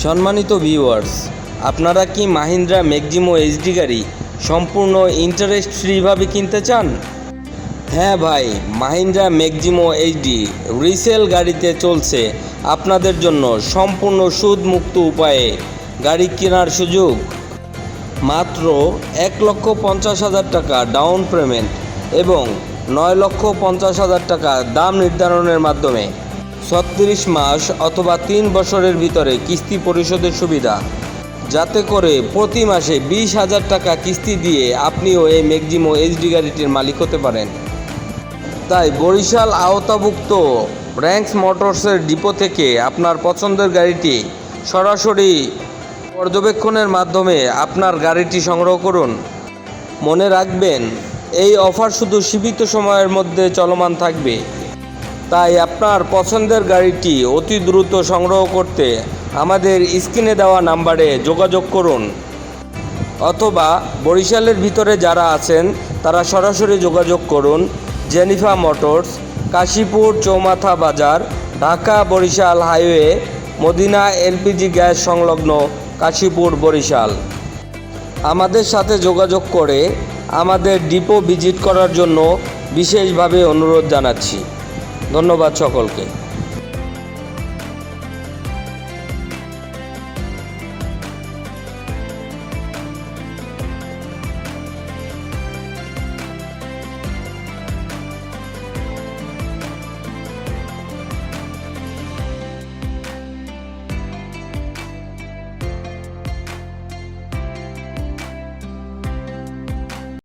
সম্মানিত ভিউয়ার্স আপনারা কি মাহিন্দ্রা ম্যাক্সিমো এইচডি গাড়ি সম্পূর্ণ ইন্টারেস্ট ফ্রিভাবে কিনতে চান? হ্যাঁ ভাই, মাহিন্দ্রা ম্যাক্সিমো এইচডি রিসেল গাড়িতে চলছে আপনাদের জন্য সম্পূর্ণ সুদমুক্ত উপায়ে গাড়ি কেনার সুযোগ। মাত্র এক লক্ষ পঞ্চাশ হাজার টাকা ডাউন পেমেন্ট এবং নয় লক্ষ পঞ্চাশ হাজার টাকা দাম নির্ধারণের মাধ্যমে ছত্রিশ মাস অথবা তিন বছরের ভিতরে কিস্তি পরিশোধের সুবিধা। যাতে করে প্রতি মাসে বিশ হাজার টাকা কিস্তি দিয়ে আপনিও এই ম্যাক্সিমো এইচডি গাড়িটির মালিক হতে পারেন। তাই বরিশাল আওতাভুক্ত র্যাঙ্কস মোটরসের ডিপো থেকে আপনার পছন্দের গাড়িটি সরাসরি পর্যবেক্ষণের মাধ্যমে আপনার গাড়িটি সংগ্রহ করুন। মনে রাখবেন, এই অফার শুধু সীমিত সময়ের মধ্যে চলমান থাকবে। তাই আপনার পছন্দের গাড়িটি অতি দ্রুত সংগ্রহ করতে আমাদের স্ক্রিনে দেওয়া নাম্বারে যোগাযোগ করুন। অথবা বরিশালের ভিতরে যারা আছেন, তারা সরাসরি যোগাযোগ করুন। জেনিফা মোটরস, কাশীপুর চৌমাথা বাজার, Dhaka Barishal highway, Madina LPG gas সংলগ্ন কাশীপুর বরিশাল। আমাদের সাথে যোগাযোগ করে আমাদের ডিপো ভিজিট করার জন্য বিশেষভাবে অনুরোধ জানাচ্ছি। ধন্যবাদ সকলকে।